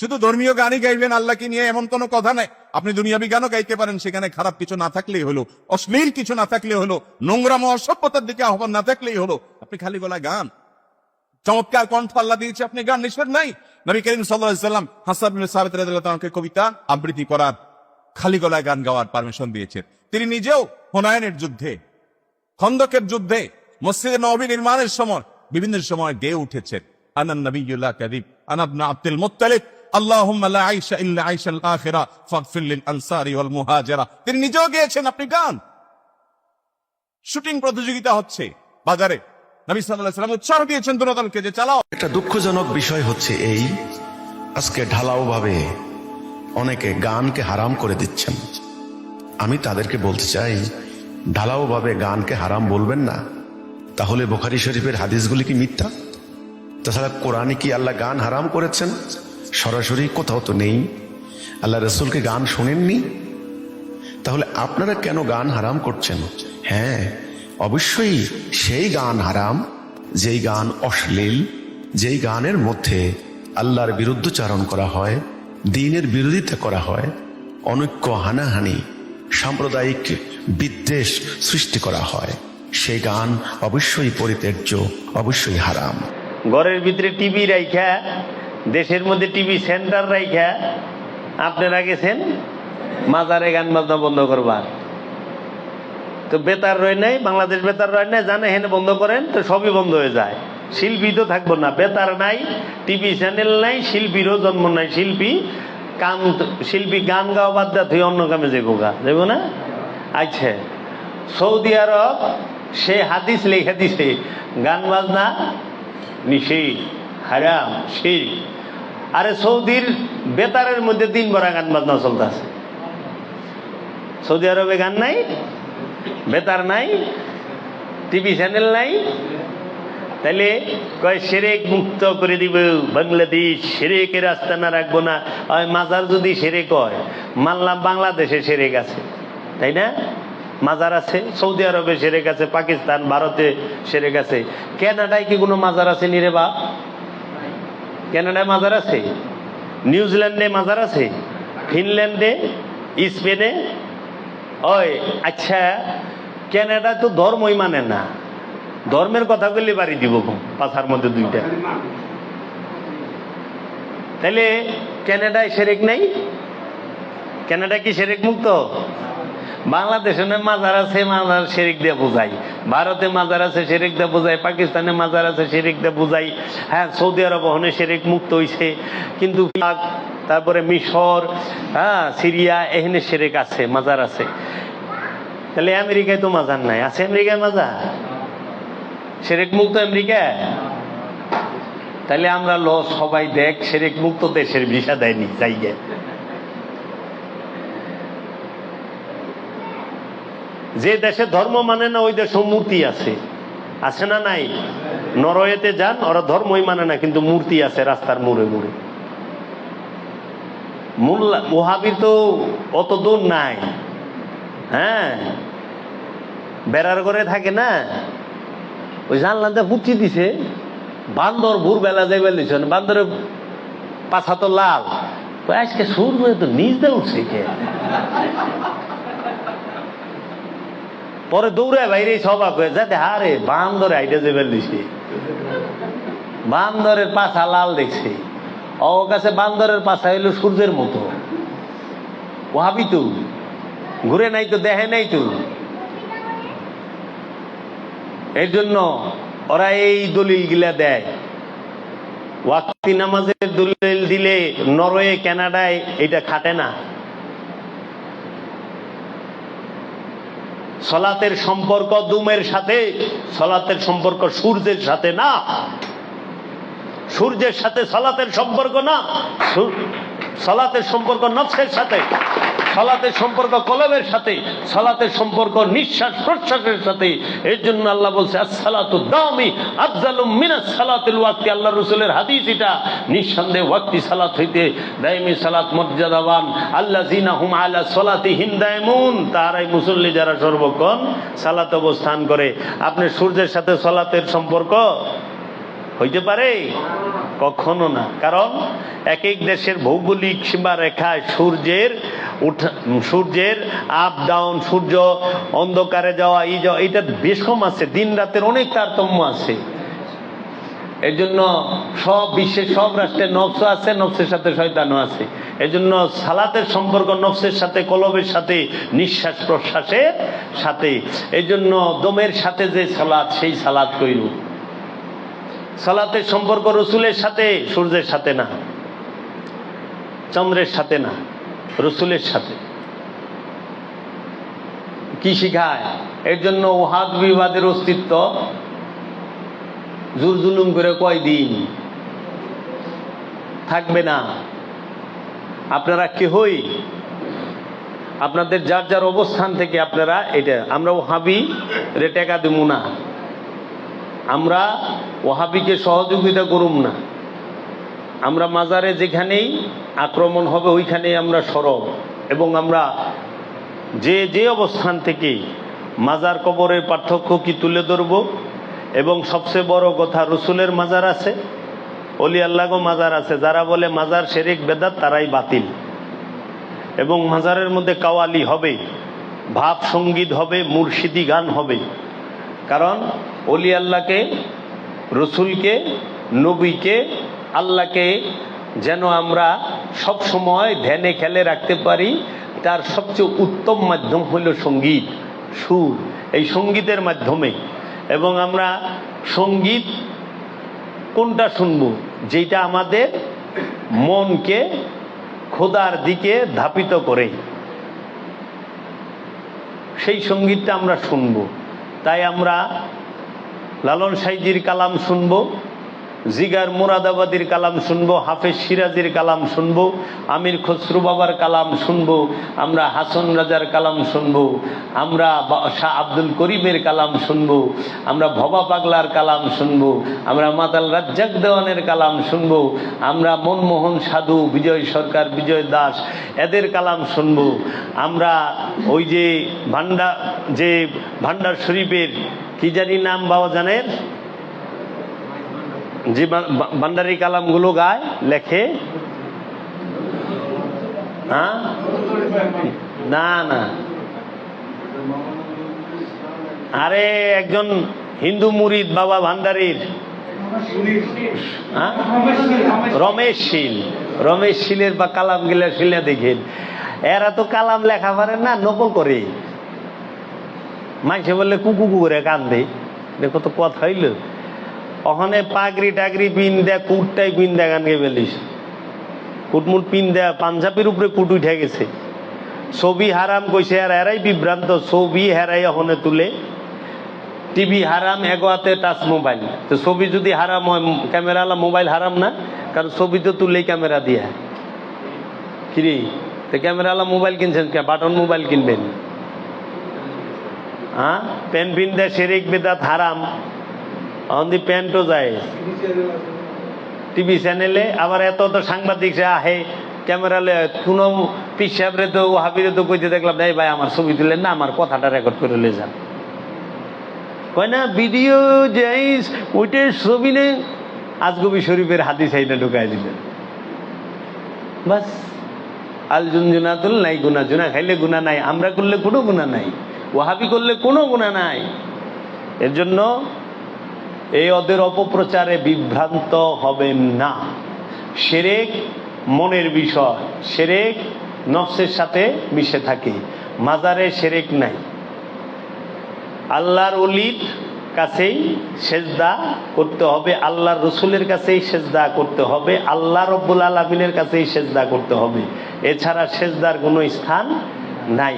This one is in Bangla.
শুধু ধর্মীয় গানই গাইবেন, আল্লাহকে নিয়ে এমন কোনো কথা নাই। আপনি দুনিয়াবি গানও গাইতে পারেন, সেখানে খারাপ কিছু না থাকলেই হলো, অশ্লীল কিছু না থাকলে হলো, নোংরাম অসভ্যতার দিকে আহ্বান না থাকলেই হলো, আপনি খালি গলা গান। চমৎকার কণ্ঠ আল্লাহ দিয়েছে, আপনি গান নিষেধ নাই। নবী করিম সাবেত রাদিয়াল্লাহু কবিতা, আবৃত্তি করার, খালি গলায় গান গাওয়ার পারমিশন দিয়েছেন তিনি নিজেও হুনায়নের যুদ্ধে, খন্দকের যুদ্ধে, মসজিদে নবী নির্মাণের সময়, বিভিন্ন সময় গেয়ে উঠেছেন। আনান নবীউল্লাহ কাদিব আনাবনা আব্দুল মুত্তালিব আল্লাহুম্মা লা আইশা ইল্লা আইশাল আখিরা ফাগফির লিল তিনি নিজেও গেয়েছেন, আপনি গান। শুটিং প্রতিযোগিতা হচ্ছে বাজারে। নবী সাল্লাল্লাহু আলাইহি উৎসাহ দিয়েছেন দুরদলকে যে চালাও। একটা দুঃখজনক বিষয় হচ্ছে এই, আজকে ঢালাও ভাবে অনেকে গানকে হারাম করে দিচ্ছেন। আমি তাদেরকে বলতে চাই ঢালাও ভাবে গানকে হারাম বলবেন না। তাহলে বোখারি শরীফের হাদিসগুলি কি মিথ্যা? তাছাড়া কোরআনে কি আল্লাহ গান হারাম করেছেন? সরাসরি কোথাও তো নেই। আল্লাহ রসুলকে গান শোনেননি? তাহলে আপনারা কেন গান হারাম করছেন? হ্যাঁ অবশ্যই সেই গান হারাম, যেই গান অশ্লীল, যেই গানের মধ্যে আল্লাহর বিরুদ্ধচারণ করা হয়, দিনের বিরোধিতা করা হয়, অনৈক্য হানাহানি, সাম্প্রদায়িক বিদ্বেষ সৃষ্টি করা হয়, সেই গান অবশ্যই পরিত্যাজ্য, অবশ্যই হারাম। ঘরের ভিতরে টিভি রাইখা দেশের মধ্যে টিভি সেন্টার রাইখা আপনারা গেছেন মাজারে গান বাজনা বন্ধ করবার। তো বেতার রয় নাই, বাংলাদেশ বেতার রয় নাই, জানে হেনে বন্ধ করেন, তো সবই বন্ধ হয়ে যায়। শিল্পী তো থাকব না, বেতার নাই, টিভি চ্যানেল নাই, শিল্পীরও জন্ম নাই। শিল্পী কাম শিল্পী গান গাওয়া বাদ দেয় তুই অন্য কামে যাব গা যাব না? আচ্ছা সৌদি আরব, সে হাদিস লেখা দিছে, গান বাজনা নিষেধ হারাম, শির আরে সৌদির বেতারের মধ্যে দিন ভরা গান বাজনা চলতেছে। সৌদি আরবে গান নাই, বেতার নাই, টিভি চ্যানেল নাই। তাহলে কয় সেরেক মুক্ত করে দিব, বাংলাদেশ সেরেকের রাস্তা না রাখব না। ওই মাজার যদি সেরেক হয়, মানলাম বাংলাদেশে সেরেক আছে। তাই না? মাজার আছে, সৌদি আরবে সেরেক আছে, পাকিস্তান, ভারতে সেরেক আছে। কানাডায় কি কোনো মাজার আছে নিরে বা কানাডায় মাজার আছে, নিউজিল্যান্ডে মাজার আছে, ফিনল্যান্ডে, স্পেনে। ওই আচ্ছা কানাডা তো ধর্মই মানে না। ধর্মের কথা বললে বাড়ি দিব পাথার মধ্যে দুইটা। তাহলে কানাডায় সেরেক নাই? কানাডা কি সেরেক মুক্ত? বাংলাদেশে মাজার আছে, মাজার শেরিক দিয়ে বোঝাই। ভারতে মাজার আছে, শেরিক দিয়ে বোঝাই, পাকিস্তানে মাজার আছে, শেরিক দিয়ে বোঝাই। হ্যাঁ সৌদি আরব ওখানে শেরিক মুক্ত হইছে। কিন্তু তারপরে মিশর হ্যাঁ সিরিয়া, এখানে শেরেক আছে, মাজার আছে। তাহলে আমেরিকায় তো মাজার নাই। আছে আমেরিকায় মাজার? শেরেক মুক্ত আমেরিকা তাহলে আমরা ল সবাই দেখ, শেরেক মুক্ত দেশের ভিসা দেয়নি জায়গা যে দেশে ধর্ম মানে না, ওই দেশে মূর্তি আছে। আছে না নাই? নরওয়েতে যান, ওরা ধর্মই মানে না, কিন্তু মূর্তি আছে রাস্তার মোড়ে মোড়ে। মোল্লা তো অত দূর নাই। হ্যাঁ? করে থাকে না? ওই দিছে। বেলা দিছে বান্দরের পাছা তো লাল। আজকে সুর তো নিজ দিয়ে উঠছে কে? পরে দৌড়ে বাইরে সবাক হয়ে যাতে হারে বান্দরে, আইডে যাবে দিছে বান্দরের পাছা লাল দেখছে। ও কাছে বান্দরের পাছা হইল সূর্যের মতো। ওহাবি তো, ঘুরে নাই তো দেখে নাই তো। এর জন্য ওরা এই দলিল গিলা দেয়। ওয়াক্তি নামাজের দলিল দিলে নরওয়ে কানাডায় এটা খাটে না। সলাতের সম্পর্ক দুমের সাথে সলাতের সম্পর্ক সূর্যের সাথে না। সূর্যের সাথে সলাতের সম্পর্ক না। সলাতের সম্পর্ক নফসের সাথে, সালাতের সম্পর্ক কলমের সাথে, সালাতের সম্পর্ক নিঃশ্বাস প্রশ্বাসের সাথে। এর জন্য আল্লাহ বলছে, আসসালাতু দামি আফজালুম মিনাস সালাতিল ওয়াক্তি। আল্লাহ রসুলের হাদিস এটা। নিঃসন্দেহে ওয়াক্তি সালাত হইতে দাইমি সালাত মর্যাদাবান। আল্লাহ জিনা হুম আলা সলাতি হিন্দায়মুন তারাই মুসল্লি যারা সর্বক্ষণ সালাত অবস্থান করে। আপনি সূর্যের সাথে সালাতের সম্পর্ক হইতে পারে? কখনো না। কারণ এক এক দেশের ভৌগোলিক সীমা রেখায় সূর্যের সূর্যের আপ ডাউন সূর্য অন্ধকারে যাওয়া, এই যাওয়া, এটা বেশ কম আছে, দিন রাতের অনেক তারতম্য আছে। এই জন্য সব বিশ্বের সব রাষ্ট্রে নফস আছে, নফসের সাথে শয়তানও আছে। এই জন্য সালাতের সম্পর্ক নফসের সাথে, কলবের সাথে নিঃশ্বাস প্রশ্বাসের সাথে। এই জন্য দমের সাথে যে সালাদ সেই সালাদ কইল সালাতের সম্পর্ক রসুলের সাথে, সূর্যের সাথে না। চন্দ্রের সাথে না, রসুলের সাথে। কি শিখায়? এর জন্য ওহাদ বিবাদের অস্তিত্ব জুর জুলুম করে কয়দিন থাকবে না। আপনারা কেহই? আপনাদের যার যার অবস্থান থেকে আপনারা এটা, আমরা ওহাবি রে টেকা দেবো না। আমরা ওহাবিকে সহযোগিতা করুম না। আমরা মাজারে যেখানেই আক্রমণ হবে, ওইখানেই আমরা সরব এবং আমরা যে যে অবস্থান থেকে মাজার কবরের পার্থক্য কি তুলে ধরব? এবং সবচেয়ে বড় কথা, রসুলের মাজার আছে, অলি আল্লাহও মাজার আছে, যারা বলে মাজার শেরেক, বেদাত, তারাই বাতিল। এবং মাজারের মধ্যে কাওয়ালি হবে, ভাব সংগীত হবে, মুর্শিদি গান হবে। কারণ অলি আল্লাহকে, রসুলকে, নবীকে, আল্লাহকে যেন আমরা সব সময় ধ্যানে খেলে রাখতে পারি, তার সবচেয়ে উত্তম মাধ্যম হলো সংগীত, সুর। এই সঙ্গীতের মাধ্যমে। এবং আমরা সংগীত কোনটা শুনব? যেটা আমাদের মনকে খোদার দিকে ধাপিত করে। সেই সঙ্গীতটা আমরা শুনব। তাই আমরা লালন সাইজির কালাম শুনব, জিগার মুরাদাবাদীর কালাম শুনব, হাফেজ সিরাজির কালাম শুনব, আমির খসরু বাবার কালাম শুনব, আমরা হাসন রাজার কালাম শুনব, আমরা শাহ আব্দুল করিমের কালাম শুনব, আমরা ভবা পাগলার কালাম শুনব, আমরা মাতাল রাজ্জাক দেওয়ানের কালাম শুনব, আমরা মনমোহন সাধু, বিজয় সরকার, বিজয় দাস, এদের কালাম শুনব, আমরা ওই যে ভান্ডা যে ভান্ডার শরীফের কি জানি নাম বাবা জানের যে ভান্ডারি কালামগুলো গায়, লেখে। হ্যাঁ না না। আরে, একজন হিন্দু মুরিদ বাবা ভান্ডারির? রমেশ শীল। রমেশ শীলের বা কালাম গিলা শিলে দেখেন। এরা তো কালাম লেখা পারে না, নকল করে। মাইসে বললে কুকু করে কান্দে। দেখো তো কথা হইল। ওখানে পাগড়ি টাগরি পিন দেয়া কুটটাই পিন দেয়া গান গে বেলিস কুটমুট পিন দেয়া পাঞ্জাবির উপরে কুট উঠে গেছে। ছবি হারাম কইছে আর এরাই বিভ্রান্ত। ছবি হেরাই ওখানে তুলে। টিভি হারাম, এগোয়াতে টাচ মোবাইল। তো ছবি যদি হারাম হয় ক্যামেরাওয়ালা মোবাইল হারাম না? কারণ ছবি তো তুললেই ক্যামেরা দিয়ে। কিরে? তো ক্যামেরাওয়ালা মোবাইল কিনছেন বাটন মোবাইল কিনবেন? হ্যাঁ? পেন পিন দেয় শেরিক বেদাত হারাম। অন্দি প্যান্টও যায়। টিভি চ্যানেলে আবার এত তো সাংবাদিক সে আহে, ক্যামেরালে কোনো পিসাবরে তো হাবিরে তো কইতে দেখলাম, এই ভাই, আমার ছবি তুলেন না, আমার কথাটা রেকর্ড করে লে যান। কয় না, ভিডিও যাইস, ওইটার ছবি নে। আজগবি শরীফের হাতি সাইডে ঢুকাই দিলেন। বাস আল জুনজুনাতুল নাই গুনা জুনা খাইলে গুনা নাই, আমরা করলে কোনো গুণা নাই। ওহাবি করলে কোনো গুণা নাই। এর জন্য এই ওদের অপপ্রচারে বিভ্রান্ত হবেন না। সেরেক মনের বিষয়, সেরেক নফসের সাথে মিশে থাকে। মাজারে সেরেক নাই। আল্লাহর অলির কাছেই সেজদা করতে হবে, আল্লাহর রসুলের কাছেই সেজদা করতে হবে, আল্লাহ রব্বুল আলমিনের কাছেই সেজদা করতে হবে। এছাড়া সেজদার কোনো স্থান নাই।